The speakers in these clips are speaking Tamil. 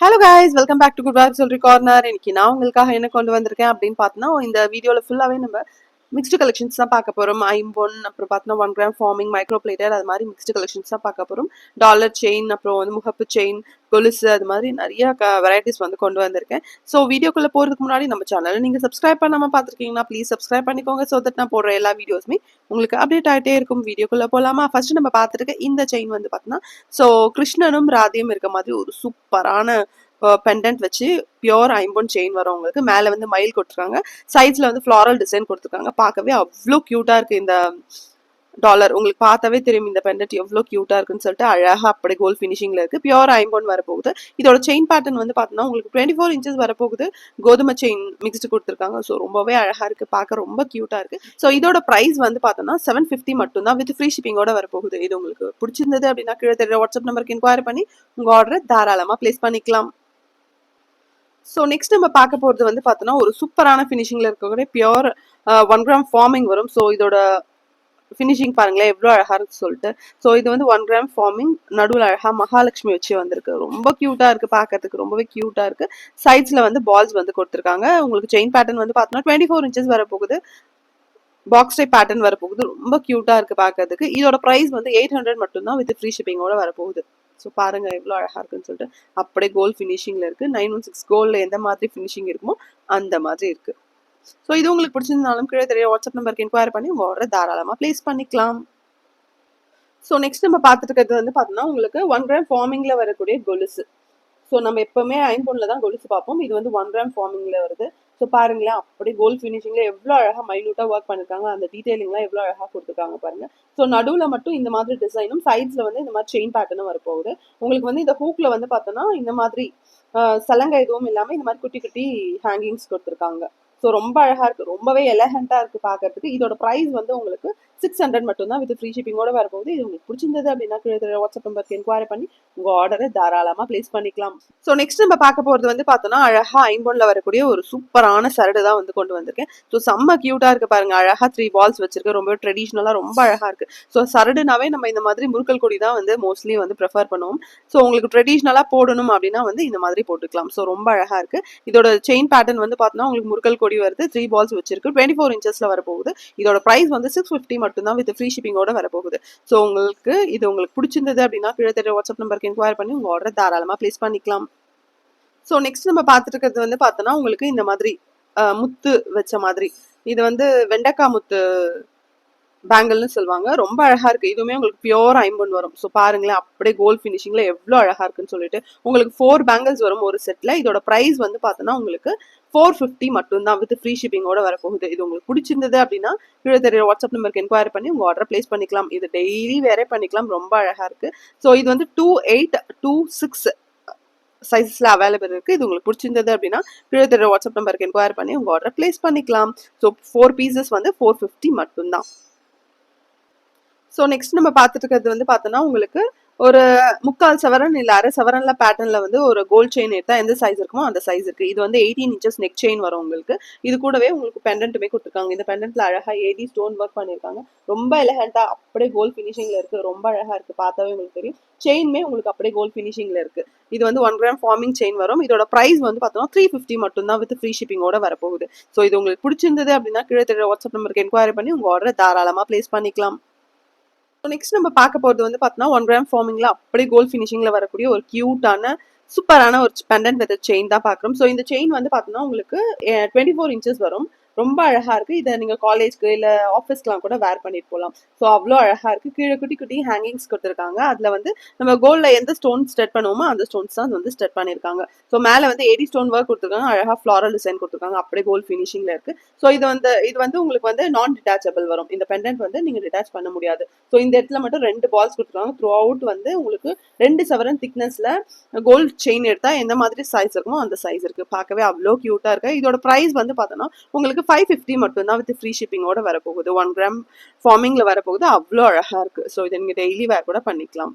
Hello guys welcome back to good vibe சொல்றி corner இன்னைக்கு நான் உங்களுக்காக என்ன கொண்டு வந்திருக்கேன் அப்படின்னு பார்த்தோன்னா இந்த வீடியோவில் ஃபுல்லாகவே நம்ம மிக்ஸ்டு கலெக்ஷன்ஸ் தான் பார்க்க போகிறோம் ஐம்பொன் அப்புறம் பார்த்தோன்னா one gram forming micro plater அது மாதிரி மிக்ஸ்டு கலெக்ஷன்ஸ் தான் பார்க்க போகிறோம் டாலர் செயின் அப்புறம் வந்து முகப்பு செயின் கொலுசு அது மாதிரி நிறைய க வெரைட்டிஸ் வந்து கொண்டு வந்திருக்கேன். ஸோ வீடியோக்குள்ளே போகிறதுக்கு முன்னாடி நம்ம சேனலில் நீங்கள் சப்ஸ்கிரைப் பண்ணாமல் பார்த்துருக்கீங்கன்னா ப்ளீஸ் சப்ஸ்கிரைப் பண்ணிக்கோங்க. ஸோ தட் நான் போடுற எல்லா வீடியோஸுமே உங்களுக்கு அப்டேட் ஆகிட்டே இருக்கும். வீடியோக்குள்ளே போகலாமா ஃபர்ஸ்ட் நம்ம பார்த்துருக்க இந்த செயின் வந்து பார்த்தோன்னா ஸோ கிருஷ்ணனும் ராதையும் இருக்க மாதிரி ஒரு சூப்பரான பெண்டன்ட் வச்சு பியோர் ஐம்பொன் செயின் வரும் உங்களுக்கு. மேலே வந்து மயில் கொடுத்துருக்காங்க. சைட்ஸில் வந்து ஃப்ளாரல் டிசைன் கொடுத்துருக்காங்க. பார்க்கவே அவ்வளோ க்யூட்டாக இருக்குது இந்த டாலர் உங்களுக்கு பார்த்தாவே தெரியும் இந்த பெண்டட் எவ்வளோ க்யூட்டாக இருக்குன்னு சொல்லிட்டு அழகாக அப்படி கோல் ஃபினிஷிங்கில் இருக்குது பியோர் ஐம்பொன் வரப்போகுது. இதோட செயின் பேட்டர்ன் வந்து பார்த்தோன்னா உங்களுக்கு டுவெண்ட்டி ஃபோர் இன்ச்சஸ் வரப்போகுது. கோதுமை செயின் மிக்ஸ்டு கொடுத்துருக்காங்க. ஸோ ரொம்பவே அழகாக இருக்குது பார்க்க ரொம்ப க்யூட்டாக இருக்குது ஸோ இதோட ப்ரைஸ் வந்து பார்த்தோன்னா செவன் ஃபிஃப்டி மட்டும்தான் வித் ஃப்ரீ ஷிப்பிங்கோட வரப்போகுது. இது உங்களுக்கு பிடிச்சிருந்தது அப்படின்னா கீழே தெரியுற வாட்ஸ்அப் நம்பருக்கு இன்கொயரி பண்ணி உங்கள் ஆர்டரை தாராளமாக ப்ளேஸ் பண்ணிக்கலாம். ஸோ நெக்ஸ்ட் நம்ம பார்க்க போகிறது வந்து பார்த்தோன்னா ஒரு சூப்பரான ஃபினிஷிங்கில் இருக்கக்கூடிய பியோர் ஒன் கிராம் ஃபார்மிங் வரும். ஸோ இதோட ஃபினிஷிங் பாருங்களேன் எவ்வளோ அழகாக இருக்கு சொல்லிட்டு. ஸோ இது வந்து ஒன் கிராம் ஃபார்மிங் நடுவில் அழகாக மகாலட்சுமி வச்சு வந்திருக்கு. ரொம்ப க்யூட்டாக இருக்குது பார்க்கறதுக்கு. ரொம்பவே க்யூட்டாக இருக்குது சைட்ஸில் வந்து பால்ஸ் வந்து கொடுத்துருக்காங்க. உங்களுக்கு செயின் பேட்டர்ன் வந்து பார்த்தோன்னா டுவெண்ட்டி ஃபோர் இன்ச்சஸ் வரப்போகுது. பாக்ஸ் டைப் பேட்டர்ன் வரப்போகுது. ரொம்ப க்யூட்டாக இருக்குது பார்க்கறதுக்கு. இதோட ப்ரைஸ் வந்து எயிட் ஹண்ட்ரட் மட்டும்தான் வித் ஃப்ரீ ஷிப்பிங்கோட வரப்போகுது. ஸோ பாருங்க எவ்வளோ அழகாக இருக்குன்னு சொல்லிட்டு. அப்படியே கோல் ஃபினிஷிங்கில் இருக்குது நைன் ஒன் சிக்ஸ் கோலில் எந்த மாதிரி ஃபினிஷிங் இருக்குமோ அந்த மாதிரி இருக்குது ஸோ இது உங்களுக்கு பிடிச்சிருந்தாலும் கீழே தெரிய வாட்ஸ்அப் நம்பருக்கு என்கொயரி பண்ணி உங்கள் ஆர்டர் தாராளமாக ப்ளேஸ் பண்ணிக்கலாம். ஸோ நெக்ஸ்ட் நம்ம பார்த்துட்டு வந்து பார்த்தோம்னா உங்களுக்கு ஒன் கிராம் ஃபார்மிங்கில் வரக்கூடிய கொலுசு. ஸோ நம்ம எப்போவுமே ஐம்பொன்னில் தான் கொலுசு பார்ப்போம். இது வந்து ஒன் கிராம் ஃபார்மிங்கில் வருது. ஸோ பாருங்களேன் அப்படியே கோல் ஃபினிஷிங்கில் எவ்வளோ அழகாக மைனூட்டாக ஒர்க் பண்ணிருக்காங்க அந்த டீட்டெயிலிங்லாம் எவ்வளோ அழகாக கொடுத்துருக்காங்க பாருங்க. ஸோ நடுவில் மட்டும் இந்த மாதிரி டிசைனும் சைட்ஸில் வந்து இந்த மாதிரி செயின் பேட்டர்னும் வரப்போகுது. உங்களுக்கு வந்து இந்த ஹூக்கில் வந்து பார்த்தோன்னா இந்த மாதிரி சலங்கை எதுவும் இல்லாமல் இந்த மாதிரி குட்டி குட்டி ஹேங்கிங்ஸ் கொடுத்துருக்காங்க. ஸோ ரொம்ப அழகாக இருக்குது ரொம்பவே எலகண்ட்டாக இருக்குது பார்க்கறதுக்கு இதோட ப்ரைஸ் வந்து உங்களுக்கு சிக்ஸ் ஹண்ட்ரட் மட்டும் தான் வித் ஃப்ரீ ஷிப்பிங்கோட வரப்போகுது. இது உங்களுக்கு பிடிச்சிருந்தது அப்படின்னா கீழே வாட்ஸ்அப் நம்பருக்கு என்கொயரி பண்ணி உங்கள் ஆர்டரை தாராளமாக ப்ளேஸ் பண்ணிக்கலாம். ஸோ நெக்ஸ்ட் நம்ம பார்க்க போகிறது வந்து பார்த்தோன்னா அழகாக ஐம்பொன்னில் வரக்கூடிய ஒரு சூப்பரான சரடு தான் வந்து கொண்டு வந்திருக்கேன். ஸோ செம்ம க்யூட்டாக இருக்குது பாருங்க. அழகாக த்ரீ பால்ஸ் வச்சிருக்கு. ரொம்ப ட்ரெடிஷ்னலாக ரொம்ப அழகாக இருக்குது ஸோ சரடுனாவே நம்ம இந்த மாதிரி முறுக்கல் கொடி தான் வந்து மோஸ்ட்லி வந்து ப்ரிஃபர் பண்ணுவோம். ஸோ உங்களுக்கு ட்ரெடிஷ்னலாக போடணும் அப்படின்னா வந்து இந்த மாதிரி போட்டுக்கலாம். ஸோ ரொம்ப அழகாக இருக்குது இதோட செயின் பேட்டர்ன் வந்து பார்த்தோன்னா உங்களுக்கு முறுக்கல் கொடி வருது. த்ரீ பால்ஸ் வச்சிருக்கு. டுவெண்ட்டி ஃபோர் இன்ச்சஸில் வரப்போகுது. இதோட ப்ரைஸ் வந்து சிக்ஸ் ஃபிஃப்டி மட்டும்தான் வித் ஃப்ரீ ஷிப்பிங்கோட வரப்போகுது. ஸோ உங்களுக்கு இது உங்களுக்கு பிடிச்சிருந்தது அப்படின்னா கீழே தெரிய வாட்ஸ்அப் நம்பருக்கு என்கொயர் பண்ணி உங்கள் ஆர்டர் தாராளமாக ப்ளேஸ் பண்ணிக்கலாம். ஸோ நெக்ஸ்ட் நம்ம பார்த்துட்டு இருக்கிறது வந்து பார்த்தோன்னா உங்களுக்கு இந்த மாதிரி முத்து வச்ச மாதிரி. இது வந்து வெண்டைக்காய் முத்து பேங்கிள்னு சொல்லுவாங்க. ரொம்ப அழகா இருக்கு. இதுவுமே உங்களுக்கு பியோர் ஐம்பன் வரும். ஸோ பாருங்களேன் அப்படியே கோல்ட் ஃபினிஷிங்ல எவ்வளோ அழகா இருக்குன்னு சொல்லிட்டு. உங்களுக்கு ஃபோர் பேங்கிள்ஸ் வரும் ஒரு செட்ல இதோட ப்ரைஸ் வந்து பார்த்தோன்னா உங்களுக்கு ஃபோர் ஃபிஃப்டி மட்டும்தான் வித் ஃப்ரீ ஷிப்பிங்கோட வரப்போகுது. இது உங்களுக்கு பிடிச்சிருந்தது அப்படின்னா கீழே தெரிய வாட்ஸ்அப் நம்பருக்கு என்கொயரி பண்ணி உங்கள் ஆர்டர் ப்ளேஸ் பண்ணிக்கலாம். இது டெய்லி வேறே பண்ணிக்கலாம். ரொம்ப அழகா இருக்கு. ஸோ இது வந்து டூ எயிட் டூ சிக்ஸ் சைஸஸில் அவைலபிள் இருக்குது இது உங்களுக்கு பிடிச்சிருந்தது அப்படின்னா கீழே தெரிய வாட்ஸ்அப் நம்பருக்கு என்கொயரி பண்ணி உங்கள் ஆர்டர் ப்ளேஸ் பண்ணிக்கலாம். ஸோ ஃபோர் பீசஸ் வந்து ஃபோர் ஃபிஃப்டி மட்டும்தான். ஸோ நெக்ஸ்ட் நம்ம பார்த்துட்டு இருக்கிறது வந்து பார்த்தோன்னா உங்களுக்கு ஒரு முக்கால் சவரன் இல்லை அரை சவரன்ல பேட்டர்ன்ல வந்து ஒரு கோல்ட் செயின் எடுத்தா எந்த சைஸ் இருக்குமோ அந்த சைஸ் இருக்கு. இது வந்து எயிட்டீன் இன்ச்சஸ் நெக் செயின் வரும் உங்களுக்கு. இது கூடவே உங்களுக்கு பெண்டன்ட்டுமே கொடுத்துருக்காங்க. இந்த பெண்டன்ட்ல அழகா ஏடி ஸ்டோன் ஒர்க் பண்ணியிருக்காங்க. ரொம்ப எலகண்டா அப்படியே கோல்ட் ஃபினிஷிங்ல இருக்கு. ரொம்ப அழகா இருக்கு. பார்த்தாவே உங்களுக்கு தெரியும். செயின்மே உங்களுக்கு அப்படியே கோல்ட் ஃபினிஷிங்ல இருக்கு. இது வந்து ஒன் கிராம் ஃபார்மிங் செயின் வரும். இதோட ப்ரைஸ் வந்து பார்த்தோம்னா த்ரீ ஃபிஃப்டி மட்டும் தான் வித் ஃப்ரீ ஷிப்பிங்கோட வரப்போகுது. ஸோ இது உங்களுக்கு பிடிச்சிருந்தது அப்படின்னா கீழே தெரிய வாட்ஸ்அப் நம்பருக்கு என்கொயரி பண்ணி உங்க ஆர்டரை தாராளமாக ப்ளேஸ் பண்ணிக்கலாம். நெக்ஸ்ட் நம்ம பார்க்க போகிறது வந்து பார்த்தோன்னா ஒன் கிராம் ஃபார்மிங்ல அப்படியே கோல்ட் ஃபினிஷிங்ல வரக்கூடிய ஒரு க்யூட்டான சூப்பரான ஒரு பெண்டன்ட் வித் செயின் தான் பார்க்குறோம். ஸோ இந்த செயின் வந்து பார்த்தோன்னா உங்களுக்கு டுவெண்ட்டி ஃபோர் இன்ச்சஸ் வரும். ரொம்ப அழகா இருக்கு. இதை நீங்க காலேஜ்க்கு இல்ல ஆஃபீஸ்க்குலாம் கூட வேர் பண்ணிட்டு போகலாம் ஸோ அவ்வளோ அழகா இருக்கு. கீழே குட்டி குட்டி ஹேங்கிங்ஸ் கொடுத்துருக்காங்க. அதுல வந்து நம்ம கோல்ட்ல எந்த ஸ்டோன் ஸ்டெட் பண்ணுவோமோ அந்த ஸ்டோன்ஸ் தான் வந்து ஸ்டெட் பண்ணியிருக்காங்க ஸோ மேலே வந்து எடி ஸ்டோன் ஒர்க் கொடுத்துருக்காங்க. அழகா ஃப்ளாரல் டிசைன் கொடுத்துருக்காங்க. அப்படியே கோல்ட் ஃபினிஷிங்ல இருக்கு. ஸோ இது வந்து இது வந்து உங்களுக்கு வந்து நான் டிட்டாச்சபிள் வரும். இந்த பெண்டன்ட் வந்து நீங்க டிட்டாச் பண்ண முடியாது. ஸோ இந்த இடத்துல மட்டும் ரெண்டு பால்ஸ் கொடுத்துருக்காங்க. த்ரூ அவுட் வந்து உங்களுக்கு ரெண்டு செவரன் திக்னஸ்ல கோல்ட் செயின் எடுத்தா எந்த மாதிரி சைஸ் இருக்குமோ அந்த சைஸ் இருக்கு. பார்க்கவே அவ்வளோ கியூட்டா இருக்கு. இதோட ப்ரைஸ் வந்து பார்த்தோன்னா உங்களுக்கு ஃபைவ் ஃபிஃப்டி மட்டும் தான் வித் ஃப்ரீ ஷிப்பிங்கோட வரப்போகுது. ஒன் கிராம் ஃபார்மிங்கில் வரப்போகுது. அவ்வளோ அழகாக இருக்கு. ஸோ இதை நீங்கள் டெய்லி வேர் கூட பண்ணிக்கலாம்.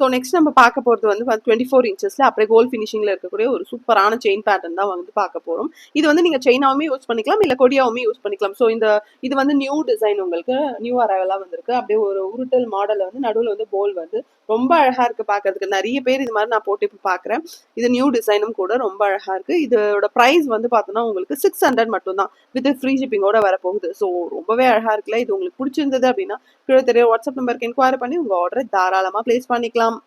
ஸோ நெக்ஸ்ட் நம்ம பார்க்க போகிறது வந்து டுவெண்ட்டி ஃபோர் இன்ச்சஸில் அப்படியே கோல் ஃபினிஷிங்கில் இருக்கக்கூடிய ஒரு சூப்பரான செயின் பேட்டர்ன் தான் வந்து பார்க்க போகிறோம் இது வந்து நீங்கள் செயினாவுமே யூஸ் பண்ணிக்கலாம் இல்லை கொடியாவுமே யூஸ் பண்ணிக்கலாம். ஸோ இந்த இது வந்து நியூ டிசைன் உங்களுக்கு நியூ அரைவலாக வந்திருக்கு. அப்படியே ஒரு உருட்டல் மாடலில் வந்து நடுவில் வந்து போல் வந்து ரொம்ப அழகா இருக்கு பார்க்கறதுக்கு நிறைய பேர் இது மாதிரி நான் போட்டு இப்போ பார்க்குறேன் இது நியூ டிசைனும் கூட ரொம்ப அழகா இருக்கு. இதோட ப்ரைஸ் வந்து பார்த்தோன்னா உங்களுக்கு சிக்ஸ் ஹண்ட்ரட் மட்டும்தான். வித் ஃப்ரீ ஷிப்பிங்கோட வரப்போகுது. ஸோ ரொம்பவே அழகா இருக்குல்ல. இது உங்களுக்கு பிடிச்சிருந்தது அப்படின்னா கீழே தெரிய வாட்ஸ்அப் நம்பருக்கு என்கொயரி பண்ணி உங்க ஆர்டரை தாராளமாக ப்ளேஸ் பண்ணிக்கலாம்.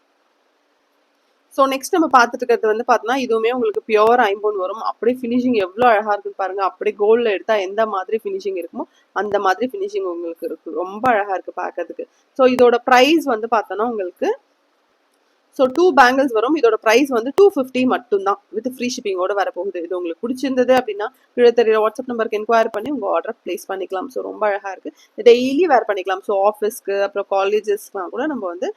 ஸோ நெக்ஸ்ட் நம்ம பார்த்துட்டு இருக்கிறது வந்து பார்த்தோன்னா இதுவுமே உங்களுக்கு பியோர் ஐம்பொன் வரும். அப்படியே ஃபினிஷிங் எவ்வளோ அழகாக இருக்குது பாருங்கள் அப்படியே கோல்டில் எடுத்தால் எந்த மாதிரி ஃபினிஷிங் இருக்குமோ அந்த மாதிரி ஃபினிஷிங் உங்களுக்கு இருக்குது ரொம்ப அழகாக இருக்கு பார்க்கறதுக்கு. ஸோ இதோட ப்ரைஸ் வந்து பார்த்தோன்னா உங்களுக்கு ஸோ டூ பேங்கிள்ஸ் வரும். இதோட ப்ரைஸ் வந்து டூ ஃபிஃப்டி மட்டும்தான். வித் ஃப்ரீ ஷிப்பிங்கோட வரப்போகுது. இது உங்களுக்கு பிடிச்சிருந்தது அப்படின்னா கீழே தெரியற வாட்ஸ்அப் நம்பருக்கு என்கொயர் பண்ணி உங்கள் ஆர்டர் ப்ளேஸ் பண்ணிக்கலாம். ஸோ ரொம்ப அழகாக இருக்குது டெய்லி வேர் பண்ணிக்கலாம். ஸோ ஆஃபீஸ்க்கு அப்புறம் காலேஜஸ்க்குலாம் கூட நம்ம வந்து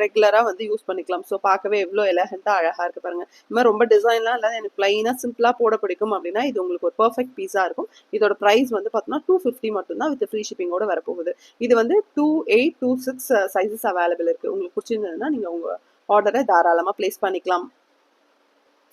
ரெகுலராக வந்து யூஸ் பண்ணிக்கலாம். ஸோ பார்க்கவே எவ்வளோ எலகெண்ட்டாக அழகாக இருக்குது பாருங்க. இந்த மாதிரி ரொம்ப டிசைன்லாம் இல்லை எனக்கு ப்ளைனாக சிம்பிளாக போட பிடிக்கும் அப்படின்னா இது உங்களுக்கு ஒரு பர்ஃபெக்ட் பீஸாக இருக்கும். இதோட ப்ரைஸ் வந்து பார்த்தோன்னா டூ ஃபிஃப்டி மட்டும்தான் வித் ஃப்ரீ ஷிப்பிங்கோட வரப்போகுது. இது வந்து two eight two six sizes available இருக்குது உங்களுக்கு பிடிச்சிருந்ததுன்னா நீங்கள் உங்கள் ஆர்டரை தாராளமாக ப்ளேஸ் பண்ணிக்கலாம்.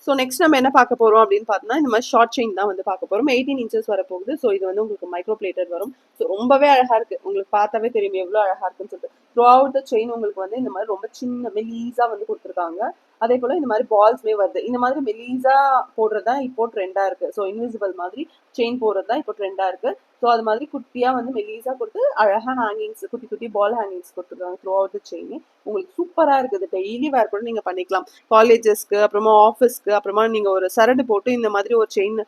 ஸோ நெக்ஸ்ட் நம்ம என்ன பார்க்க போகிறோம் அப்படின்னு பார்த்தோம்னா இந்த மாதிரி ஷார்ட் செயின் தான் வந்து பார்க்க போகிறோம் எயிட்டீன் இன்ச்சஸ் வரப்போகுது. ஸோ இது வந்து உங்களுக்கு மைக்ரோ பிளேட்டட் வரும். ஸோ ரொம்பவே அழகாக இருக்குது உங்களுக்கு பார்த்தாவே தெரியும் எவ்வளோ அழகாக இருக்குன்னு சொல்லிட்டு. த்ரூ அவுட் த செயின் உங்களுக்கு வந்து இந்த மாதிரி ரொம்ப சின்ன மெலீஸாக வந்து கொடுத்துருக்காங்க. அதே போல் இந்த மாதிரி பால்ஸ்மே வருது. இந்த மாதிரி மெலீஸா போடுறது தான் இப்போ ட்ரெண்டாக இருக்குது ஸோ இன்விசிபிள் மாதிரி செயின் போடுறது தான் இப்போ ட்ரெண்டாக இருக்குது ஸோ அது மாதிரி குட்டியாக வந்து மெலீஸா கொடுத்து அழகாக ஹேங்கிங்ஸ் குட்டி குட்டி பால் ஹேங்கிங்ஸ் கொடுத்துருக்காங்க த்ரூ அவுட் த செயின் உங்களுக்கு சூப்பராக இருக்குது. டெய்லி வேர் கூட நீங்கள் பண்ணிக்கலாம். காலேஜஸ்க்கு அப்புறமா ஆஃபீஸ்க்கு அப்புறமா நீங்கள் ஒரு சரடு போட்டு இந்த மாதிரி ஒரு செயின்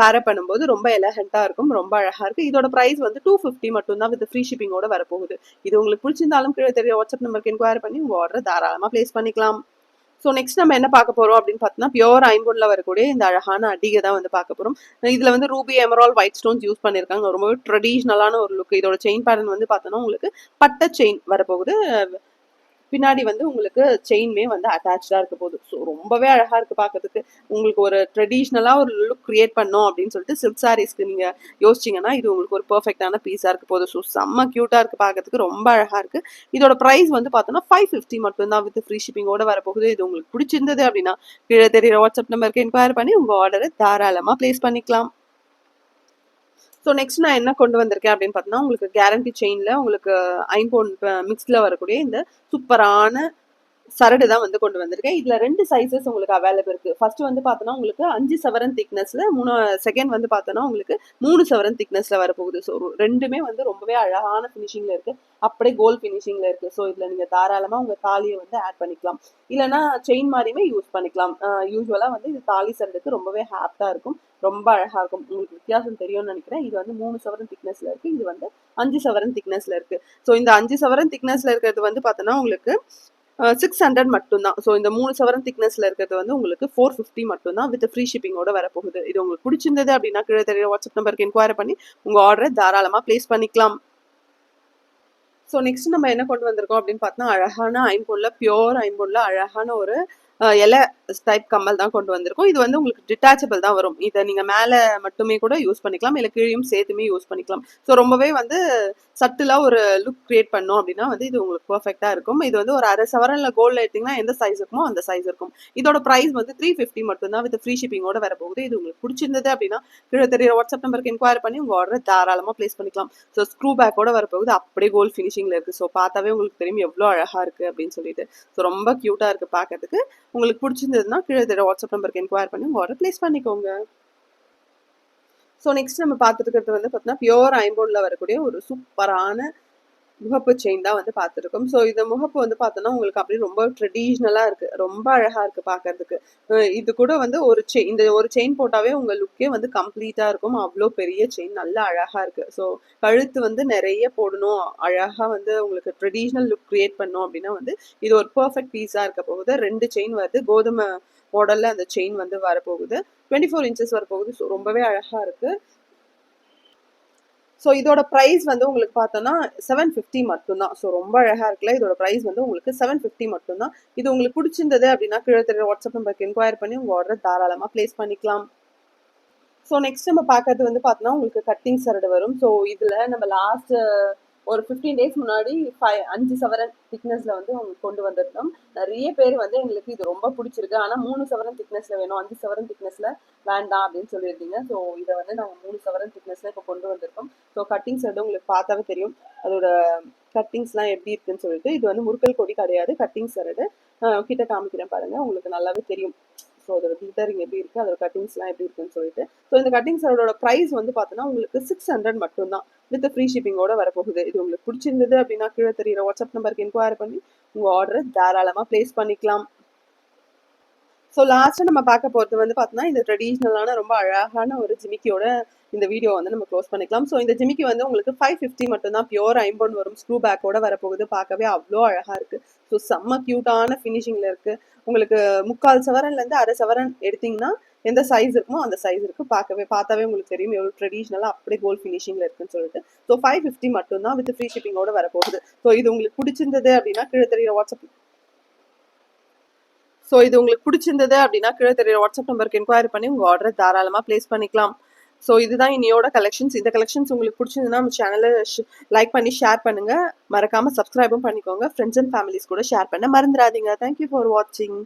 பேர பண்ணும்போது ரொம்ப எலகண்ட்டாக இருக்கும். ரொம்ப அழகாக இருக்குது இதோட ப்ரைஸ் வந்து டூ ஃபிஃப்டி மட்டும்தான் வித் ஃப்ரீ ஷிப்பிங்கோட வரப்போகுது. இது உங்களுக்கு பிடிச்சிருந்தாலும் கீழே தெரிய வாட்ஸ்அப் நம்பருக்கு என்கொயரி பண்ணி உங்கள் ஆர்டர் தாராளமாக ப்ளேஸ் பண்ணிக்கலாம். ஸோ நெக்ஸ்ட் நம்ம என்ன பார்க்க போகிறோம் அப்படின்னு பார்த்தோம்னா பியோர் ஐம்பொன்ல வரக்கூடிய இந்த அழகான அடிகை தான் வந்து பார்க்க போகிறோம் இதில் வந்து ruby emerald white stones use பண்ணியிருக்காங்க. ரொம்பவே ட்ரெடிஷ்னலான ஒரு லுக் இதோட செயின் பேட்டர்ன் வந்து பார்த்தோன்னா உங்களுக்கு பட்டை செயின் வரப்போகுது. பின்னாடி வந்து உங்களுக்கு செயின்மே வந்து அட்டாச்சாக இருக்க போகுது. ஸோ ரொம்பவே அழகாக இருக்குது பார்க்கறதுக்கு உங்களுக்கு ஒரு ட்ரெடிஷ்னலாக ஒரு லுக் கிரியேட் பண்ணோம் அப்படின்னு சொல்லிட்டு சில்க் சாரீஸ்க்கு நீங்கள் யோசிச்சிங்கன்னா இது உங்களுக்கு ஒரு பர்ஃபெக்டான பீஸாக இருக்க போகுது. ஸோ செம்ம க்யூட்டாக இருக்குது பார்க்கறதுக்கு ரொம்ப அழகாக இருக்குது இதோட ப்ரைஸ் வந்து பார்த்தோன்னா ஃபைவ் ஃபிஃப்டி மட்டும்தான் வித் ஃப்ரீ ஷிப்பிங்கோட வரப்போகுது. இது உங்களுக்கு பிடிச்சிருந்தது அப்படின்னா கீழே தெரியுற வாட்ஸ்அப் நம்பருக்கு என்கொயர் பண்ணி உங்கள் ஆர்டரை தாராளமாக ப்ளேஸ் பண்ணிக்கலாம். ஸோ நெக்ஸ்ட் நான் என்ன கொண்டு வந்திருக்கேன் அப்படின்னு பார்த்தோன்னா உங்களுக்கு கேரண்டி செயினில் உங்களுக்கு ஐம்பொன் மிக்ஸில் வரக்கூடிய இந்த சூப்பரான சரடு தான் வந்து கொண்டு வந்திருக்கேன். இதில் ரெண்டு சைஸஸ் உங்களுக்கு அவைலபிள் இருக்குது ஃபர்ஸ்ட் வந்து பார்த்தோன்னா உங்களுக்கு அஞ்சு சவரன் திக்னஸில் மூணு செகண்ட் வந்து பார்த்தோன்னா உங்களுக்கு மூணு சவரன் திக்னஸில் வரப்போகுது. ஸோ ரெண்டுமே வந்து ரொம்பவே அழகான ஃபினிஷிங்கில் இருக்குது அப்படியே கோல் ஃபினிஷிங்கில் இருக்குது ஸோ இதில் நீங்கள் தாராளமாக உங்கள் தாலியை வந்து ஆட் பண்ணிக்கலாம். இல்லைன்னா செயின் மாதிரியுமே யூஸ் பண்ணிக்கலாம். யூஸ்வலாக வந்து இது தாலி சரடுக்கு ரொம்பவே ஹாப்டாக இருக்கும். ரொம்ப அழகாக இருக்கும். உங்களுக்கு வித்தியாசம் தெரியும்னு நினைக்கிறேன். இது வந்து மூணு சவரன் திக்னஸில் இருக்குது இது வந்து அஞ்சு சவரன் திக்னஸில் இருக்குது ஸோ இந்த அஞ்சு சவரன் திக்னஸில் இருக்கிறது வந்து பார்த்தோன்னா உங்களுக்கு சிக்ஸ் ஹண்ட்ரட் மட்டும்தான். ஸோ இந்த மூணு சவரன் திக்னஸ்ல இருக்கிறது வந்து உங்களுக்கு ஃபோர் ஃபிஃப்டி மட்டும்தான் வித் ஃப்ரீ ஷிப்பிங்கோட வரப்போகுது. இது உங்களுக்கு பிடிச்சிருந்தது அப்படின்னா கீழே தெரிய வாட்ஸ்அப் நம்பருக்கு என்கொயரி பண்ணி உங்கள் ஆர்டரை தாராளமாக ப்ளேஸ் பண்ணிக்கலாம். ஸோ நெக்ஸ்ட் நம்ம என்ன கொண்டு வந்திருக்கோம் அப்படின்னு பார்த்தோம்னா அழகான ஐம்பொன்ல பியோர் ஐம்பொன்ல அழகான ஒரு இலை டைப் கம்மல் தான் கொண்டு வந்திருக்கோம். இது வந்து உங்களுக்கு டிட்டாச்சபிள் தான் வரும். இதை நீங்கள் மேலே மட்டுமே கூட யூஸ் பண்ணிக்கலாம். இல்லை கீழையும் சேர்த்துமே யூஸ் பண்ணிக்கலாம். ஸோ ரொம்பவே வந்து சட்டிலாக ஒரு லுக் கிரியேட் பண்ணோம் அப்படின்னா வந்து இது உங்களுக்கு பர்ஃபெக்டாக இருக்கும். இது வந்து ஒரு அரை சவரனில் கோல்டில் எடுத்திங்கன்னா எந்த சைஸ் இருக்குமோ அந்த சைஸ் இருக்கும். இதோட ப்ரைஸ் வந்து த்ரீ ஃபிஃப்டி மட்டும்தான் வித் ஃப்ரீ ஷிப்பிங்கோட வர போகுது இது உங்களுக்கு பிடிச்சிருந்தது அப்படின்னா கீழே தெரிய வாட்ஸ்அப் நம்பருக்கு என்கொயரி பண்ணி உங்கள் ஆர்டரை தாராளமாக ப்ளேஸ் பண்ணிக்கலாம். ஸோ ஸ்க்ரூ பேக்கோட வரப்போகுது. அப்படியே கோல் ஃபினிஷிங்கில் இருக்குது ஸோ பார்த்தாவே உங்களுக்கு தெரியும் எவ்வளோ அழகாக இருக்குது அப்படின்னு சொல்லிட்டு. ஸோ ரொம்ப க்யூட்டாக இருக்குது பார்க்கறதுக்கு. உங்களுக்கு பிடிச்சிருந்ததுன்னா கீழே தெரிய வாட்ஸ்அப் நம்பருக்கு என்கொயர் பண்ணி உங்கள் ஆர்டர் ப்ளேஸ் பண்ணிக்கோங்க. ஸோ நெக்ஸ்ட் நம்ம பார்த்துட்டு இருக்கிறது வந்து பார்த்தீங்கன்னா பியோர் ஐம்போர்டில் வரக்கூடிய ஒரு சூப்பரான முகப்பு செயின் தான் வந்து பார்த்துருக்கோம். ஸோ இந்த முகப்பு வந்து பார்த்தோன்னா உங்களுக்கு அப்படியே ரொம்ப ட்ரெடிஷ்னலாக இருக்குது ரொம்ப அழகாக இருக்குது பார்க்கறதுக்கு. இது கூட வந்து ஒரு செயின் இந்த ஒரு செயின் போட்டாவே உங்கள் லுக்கே வந்து கம்ப்ளீட்டாக இருக்கும். அவ்வளோ பெரிய செயின் நல்லா அழகாக இருக்குது ஸோ கழுத்து வந்து நிறைய போடணும். அழகாக வந்து உங்களுக்கு ட்ரெடிஷ்னல் லுக் க்ரியேட் பண்ணோம் அப்படின்னா வந்து இது ஒரு பர்ஃபெக்ட் பீஸாக இருக்க போகுது. ரெண்டு செயின் வருது. கோதுமை மாடலில் அந்த செயின் வந்து வரப்போகுது. டுவெண்ட்டி ஃபோர் இன்ச்சஸ் வரப்போகுது. ஸோ ரொம்பவே அழகாக இருக்குது ஸோ இதோட ப்ரைஸ் வந்து உங்களுக்கு பார்த்தோன்னா செவன் ஃபிஃப்டி மட்டும்தான். ஸோ ரொம்ப அழகாக இருக்குல்ல? இதோட ப்ரைஸ் வந்து உங்களுக்கு செவன் ஃபிஃப்டி மட்டும்தான். இது உங்களுக்கு பிடிச்சிருந்தது அப்படின்னா கீழே தெரிய வாட்ஸ்அப் நம்பருக்கு என்கொயர் பண்ணி உங்கள் ஆர்டர் தாராளமாக ப்ளேஸ் பண்ணிக்கலாம். ஸோ நெக்ஸ்ட் நம்ம பார்க்கறது வந்து பார்த்தோன்னா உங்களுக்கு கட்டிங் சரடு வரும். ஸோ இதில் நம்ம லாஸ்ட் ஒரு ஃபிஃப்டீன் டேஸ் முன்னாடி ஃபைவ் அஞ்சு சவரன் திக்னஸில் வந்து உங்களுக்கு கொண்டு வந்திருந்தோம். நிறைய பேர் வந்து எங்களுக்கு இது ரொம்ப பிடிச்சிருக்கு. ஆனால் மூணு சவரன் திக்னஸில் வேணும். அஞ்சு சவரன் திக்னஸில் வேண்டாம் அப்படின்னு சொல்லியிருந்தீங்க. ஸோ இதை வந்து நாங்கள் மூணு சவரன் திக்னஸில் இப்போ கொண்டு வந்திருக்கோம். ஸோ கட்டிங்ஸ் வந்து உங்களுக்கு பார்த்தாவே தெரியும். அதோட கட்டிங்ஸ்லாம் எப்படி இருக்குன்னு சொல்லிட்டு இது வந்து முறுக்கல் கொடி கிடையாது. கட்டிங்ஸ் வருது கிட்ட காமிக்கிறேன் பாருங்க. உங்களுக்கு நல்லாவே தெரியும். ஸோ அதோட கிளிட்டரிங் எப்படி இருக்குது அதோட கட்டிங்ஸ்லாம் எப்படி இருக்குன்னு சொல்லிட்டு. ஸோ இந்த கட்டிங்ஸோட ப்ரைஸ் வந்து பார்த்தோன்னா உங்களுக்கு சிக்ஸ் ஹண்ட்ரட் மட்டும்தான். வித் ஃப்ரீ ஷிப்பிங்கோட வரப்போகுது. இது உங்களுக்கு பிடிச்சிருந்தது அப்படின்னா கீழே தெரியுற வாட்ஸ்அப் நம்பருக்கு என்கொயரி பண்ணி உங்கள் ஆர்டரை தாராளமாக ப்ளேஸ் பண்ணிக்கலாம். ஸோ லாஸ்ட்டாக நம்ம பார்க்க போகிறது வந்து பார்த்தோன்னா இந்த ட்ரெடிஷ்னலான ரொம்ப அழகான ஒரு ஜிமிக்கியோட இந்த வீடியோ வந்து நம்ம க்ளோஸ் பண்ணிக்கலாம். ஸோ இந்த ஜிமிக்கி வந்து உங்களுக்கு ஃபைவ் ஃபிஃப்டி மட்டும்தான். பியோர் ஐம்பொன் வரும் ஸ்க்ரூ பேக்கோட வரப்போகுது. பார்க்கவே அவ்வளோ அழகாக இருக்குது ஸோ செம்ம க்யூட்டான ஃபினிஷிங்கில் இருக்குது உங்களுக்கு முக்கால் சவரன்லேருந்து அரை சவரன் எடுத்தீங்கன்னா எந்த சைஸ் இருக்குமோ அந்த சைஸ் இருக்கு. பார்க்கவே பார்த்தாவே உங்களுக்கு தெரியும். எவ்வளோ ட்ரெடிஷ்னலாக அப்படியே கோல் ஃபினிஷிங்கில் இருக்குன்னு சொல்லிட்டு. ஸோ ஃபைவ் ஃபிஃப்டி மட்டும்தான் வித் ஃப்ரீ ஷிப்பிங்கோட வரப்போகுது. ஸோ இது உங்களுக்கு பிடிச்சிருந்தது அப்படின்னா கீழே தெரியுற வாட்ஸ்அப் ஸோ இது உங்களுக்கு பிடிச்சிருந்தது அப்படின்னா கீழே தெரியுற வாட்ஸ்அப் நம்பருக்கு என்கொயரி பண்ணி உங்கள் ஆர்டரை தாராளமாக ப்ளேஸ் பண்ணிக்கலாம். ஸோ இதுதான் இன்னையோட கலெக்ஷன்ஸ் இந்த கலெக்ஷன்ஸ் உங்களுக்கு பிடிச்சிருந்ததுன்னா நம்ம சேனலை லைக் பண்ணி ஷேர் பண்ணுங்கள் மறக்காமல் சப்ஸ்கிரைபும் பண்ணிக்கோங்க. ஃப்ரெண்ட்ஸ் அண்ட் ஃபேமிலிஸ் கூட ஷேர் பண்ண மறந்துடாதீங்க. தேங்க்யூ ஃபார் வாட்சிங்